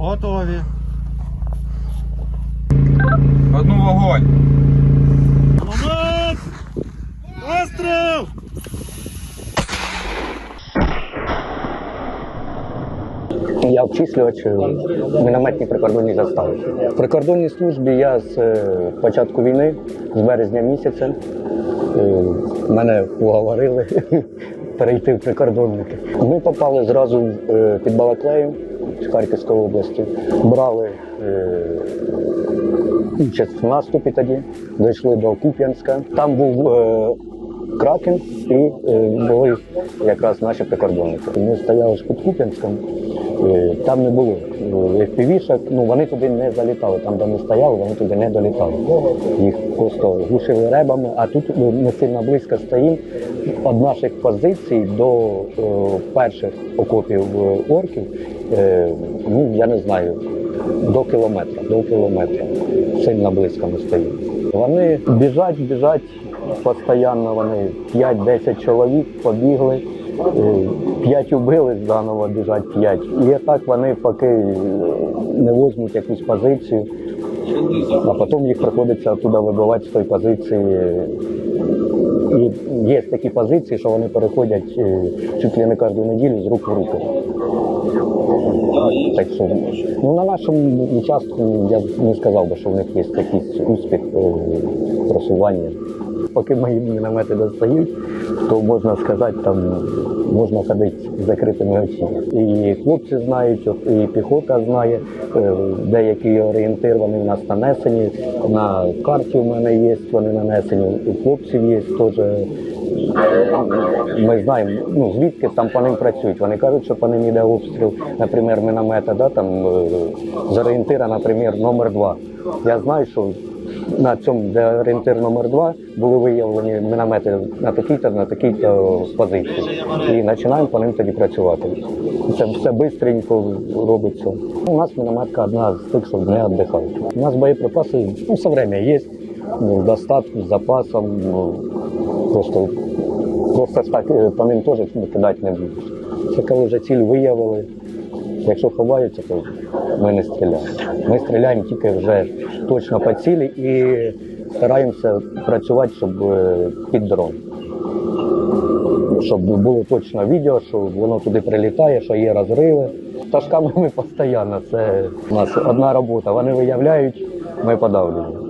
Готові. Одну вогонь. Момент! Постріл! Я обчислювач е, в мінометній прикордонній заставі. В прикордонній службі я з е, початку війни, з березня місяця, е, мене уговорили перейти в прикордонники. Ми попали зразу під Балаклею з Харківської області, брали е, участь в наступі тоді, дійшли до Куп'янська. Там був е, Кракен і е, були якраз наші прикордонники. Ми стояли ж під Куп'янськом, е, там не було FPV-шок, ну вони туди не залітали. Там, де ми стояли, вони туди не долітали. Їх просто глушили ребами, а тут ну, ми сильно близько стоїмо. Від наших позицій до е, перших окопів е, орків, е, ну я не знаю, до кілометра, до кілометра. Сильно близько ми стоїмо. Вони біжать, біжать постійно. Вони 5-10 чоловік побігли, 5 убили, заново біжать 5. І так вони поки е, не візьмуть якусь позицію, а потім їх приходиться туди вибивати з тої позиції. І є такі позиції, що вони переходять е, чуть ли не кожну неділю з рук в руки. Так що ну, на нашому участку я б не сказав би, що в них є якийсь успіх е, просування. Поки мої міномети достають, то можна сказати, там можна ходити з закритими очима. І хлопці знають, і піхота знає, е, деякі орієнтир вони в нас нанесені. На карті в мене є, вони нанесені, у хлопців є теж. Ми знаємо, ну звідки там по ним працюють. Вони кажуть, що по ним йде обстріл, наприклад, міномета, да, там е, з орієнтира, наприклад, номер 2 Я знаю, що на цьому, де орієнтир номер 2 були виявлені міномети на такій-то, на такій-то позиції. І починаємо по ним тоді працювати. Це все швидко робиться. У нас мінометка одна з тих, що не віддихають. У нас боєприпаси ну, все время є, ну, достатку, з запасом. Ну, просто Просто так по ним теж кидати не будеш. Це коли вже ціль виявили. Якщо ховаються, то ми не стріляємо. Ми стріляємо тільки вже точно по цілі і стараємося працювати, щоб е, під дрон. Щоб було точно відео, що воно туди прилітає, що є розриви. Пташками ми постійно. Це у нас одна робота. Вони виявляють, ми подавлюємо.